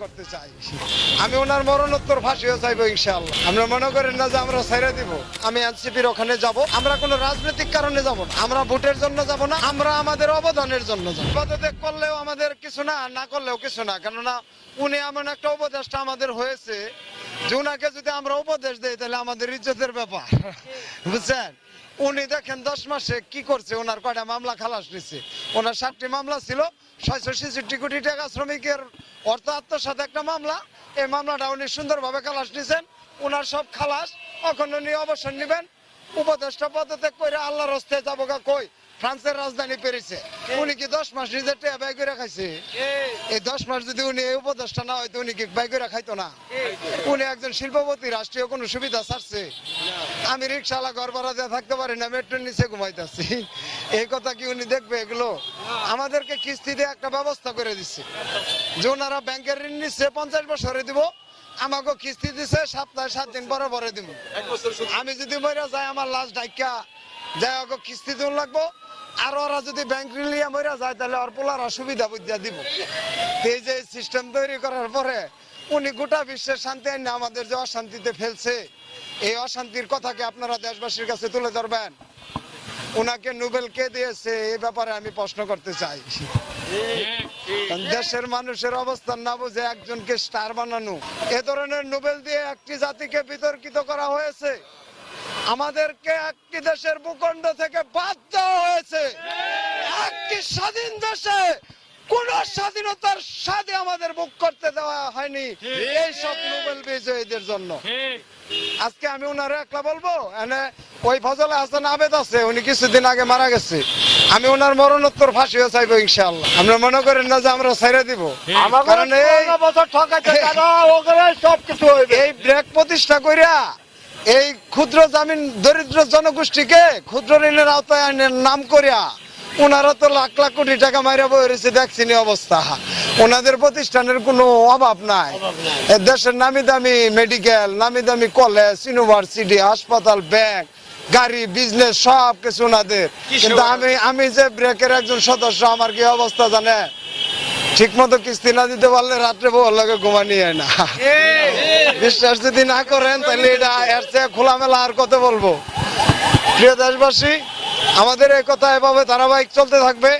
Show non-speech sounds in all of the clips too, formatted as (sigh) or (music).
করতে চাই। আমি ওনার মরণোত্তর ফাঁসিও চাইব ইনশাআল্লাহ। আমরা মনে করেন না যে আমরা ছেড়ে দিব। আমি এনসিপির ওখানে যাব। আমরা কোনো রাজনৈতিক কারণে যাব না। আমরা ভোটের জন্য যাব না। আমরা আমাদের অবদানের জন্য যাব। করলেও আমাদের কিছু না না করলেও কিছু না। কেননা উনি এমন একটা উপদেষ্টা আমাদের হয়েছে যে উনাকে যদি আমরা উপদেশ দেই, তাহলে আমাদের ইজ্জতের ব্যাপার। বুঝছেন? উনি দেখেন দশ মাসে কি করছে, ওনার কয়টা মামলা খালাস নিচ্ছে ওনার সাতটি মামলা ছিল, ছয়শো ছেষট্টি কোটি টাকা শ্রমিকের অর্থ আত্মসাত একটা মামলা। এই মামলাটা উনি সুন্দরভাবে খালাস নিছেন। ওনার সব খালাস এখন উনি অবসর নেবেন। উপদেষ্টা পদত্যাগ করে আল্লাহর হস্তে যাব কই? ফ্রান্সের রাজধানী পেরেছে উনি কি দশ মাস নিজের ব্যয় করে খাইছে? এই দশ মাস যদি উনি এই উপদেষ্টা না হয়তো উনি কি ব্যয় করে খাইতো না? উনি একজন শিল্পপতি রাষ্ট্রীয় কোনো সুবিধা ছাড়ছে? আমি রিক্সাওয়ালা ঘর ভাড়া দিয়ে থাকতে পারি না মেট্রোর নিচে ঘুমাইতেছি। এই কথা কি উনি দেখবে এগুলো? আমাদেরকে কিস্তি দিয়ে একটা ব্যবস্থা করে দিচ্ছে যে ওনারা ব্যাংকের ঋণ নিচ্ছে পঞ্চাশ বছরে দিব। আমাকে কিস্তি দিছে সপ্তাহে সাত দিন পরে পরে দিব। আমি যদি মরে যাই আমার লাশ ডাইকা যাই কিস্তি দিন লাগবো। আর ওরা যদি ব্যাংক লিয়ে মরে যায়, তাহলে ওর পোলারা সুবিধা বুঝা দিব। এই যে সিস্টেম তৈরি করার পরে উনি গোটা বিশ্বের শান্তি আইনে আমাদের যে অশান্তিতে ফেলছে, এই অশান্তির কথাকে আপনারা দেশবাসীর কাছে তুলে ধরবেন। ওনাকে নোবেল কে দিয়েছে, এই ব্যাপারে আমি প্রশ্ন করতে চাই। দেশের মানুষের অবস্থান না বুঝে একজনকে স্টার বানানো, এ ধরনের নোবেল দিয়ে একটি জাতিকে বিতর্কিত করা হয়েছে। আমাদেরকে একটি দেশের ভূখণ্ড থেকে বাদ দেওয়া হয়েছে। একটি স্বাধীন দেশে কোন স্বাধীনতার স্বাদে আমাদের বুক করতে দেওয়া হয়নি। এই সব নোবেল বিজয়ীদের জন্য। আজকে আমি ওনারে একলা বলব? এনে ওই ফজলে হাসান আবেদ আছে উনি কিছুদিন আগে মারা গেছে। আমি ওনার মরণোত্তর ফাঁসিও চাইব ইনশাআল্লাহ। আমরা মনে করেন না যে আমরা ছেড়ে দিব? কারণ এই বছর ঠকাইছে সব কিছু এই ব্রেক প্রতিষ্ঠা করিয়া এই ক্ষুদ্র জামিন দরিদ্র জনগোষ্ঠীকে ক্ষুদ্র ঋণের আওতায় আইনের নাম করিয়া ওনারা তো লাখ লাখ কোটি টাকা মাইরা বই রয়েছে দেখছি অবস্থা। ওনাদের প্রতিষ্ঠানের কোনো অভাব নাই। দেশের নামি দামি মেডিকেল নামি দামি কলেজ ইউনিভার্সিটি হাসপাতাল ব্যাংক গাড়ি বিজনেস সব কিছু ওনাদের কিন্তু আমি আমি যে ব্রেকের একজন সদস্য আমার কি অবস্থা জানে ঠিক মতো কিস্তি না দিতে পারলে রাত্রে বউ লাগে ঘুমানি হয় না। বিশ্বাস যদি না করেন, তাহলে এটা এর চেয়ে খোলামেলা আর কত বলব? প্রিয় দেশবাসী, আমাদের এই কথা এভাবে ধারাবাহিক চলতে থাকবে।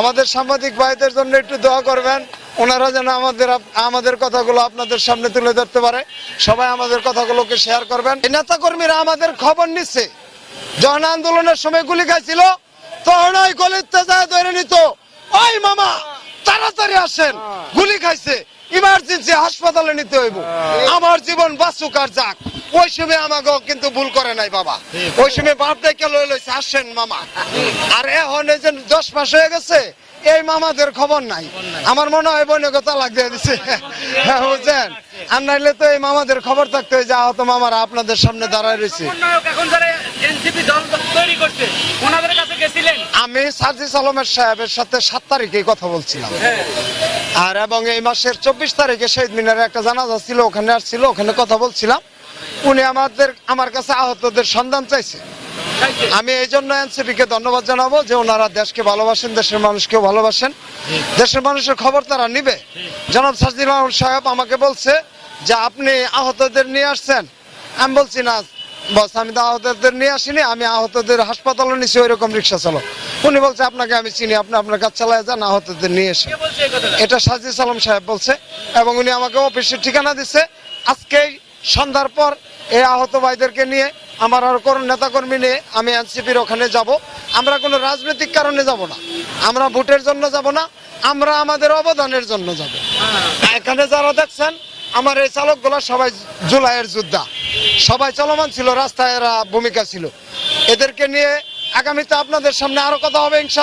আমাদের সাংবাদিক ভাইদের জন্য একটু দোয়া করবেন। ওনারা যেন আমাদের আমাদের কথাগুলো আপনাদের সামনে তুলে ধরতে পারে। সবাই আমাদের কথাগুলোকে শেয়ার করবেন। এই নেতা কর্মীরা আমাদের খবর নিচ্ছে। জন আন্দোলনের সময় গুলি খাইছিল তখন ওই গলিতে যায় ধরে নিত, ওই মামা তাড়াতাড়ি আসেন। গুলি খাইছে। ইমার্জেন্সি হাসপাতালে নিতে হইব। আমার জীবন বাঁচুক আর যাক। ওই সময় আমাকে কিন্তু ভুল করে নাই বাবা। ওই সময় বাপ দেখে লই লইছে আসেন মামা। আর এখন এই যে দশ মাস হয়ে গেছে এই মামাদের খবর নাই। আমার মনে হয় বইনে কথা লাগ দিয়ে দিছে। (laughs) হ্যাঁ, বুঝছেন? আর নাইলে তো এই মামাদের খবর থাকতে হয় যে আহত মামারা আপনাদের সামনে দাঁড়ায় রয়েছে। আমি সার্জিস আলমের সাহেবের সাথে সাত তারিখে কথা বলছিলাম। আর এবং এই মাসের চব্বিশ তারিখে শহীদ মিনারে একটা জানাজা ছিল ওখানে আসছিল ওখানে কথা বলছিলাম। উনি আমাদের আমার কাছে আহতদের সন্ধান চাইছে। আমি এই জন্য এনসিপি কে ধন্যবাদ জানাব যে ওনারা দেশকে ভালোবাসেন দেশের মানুষকেও ভালোবাসেন। দেশের মানুষের খবর তারা নিবে। জনাব সাজিদ আলম সাহেব আমাকে বলছে যে আপনি আহতদের নিয়ে আসছেন। আমি বলছি না বস আমি তো আহতদের নিয়ে আসিনি আমি আহতদের হাসপাতালে নিছি ওই রকম রিক্সা চালক। উনি বলছে আপনাকে আমি চিনি আপনি আপনার কাজ চালায় যান আহতদের নিয়ে এসে। এটা সাজিদ সালাম সাহেব বলছে এবং উনি আমাকে অফিসের ঠিকানা দিচ্ছে আজকেই সন্ধ্যার পর এই আহত ভাইদেরকে নিয়ে আমার আর কোন নেতাকর্মী নিয়ে আমি এনসিপির ওখানে যাব। আমরা কোনো রাজনৈতিক কারণে যাব না। আমরা ভোটের জন্য যাব না, আমরা আমাদের অবদানের জন্য যাব। এখানে যারা দেখছেন, আমার এই চালকগুলো সবাই জুলাইয়ের যোদ্ধা। সবাই চলমান ছিল, রাস্তায় এরা ভূমিকা ছিল। এদেরকে নিয়ে আগামীতে আপনাদের সামনে আরও কথা হবে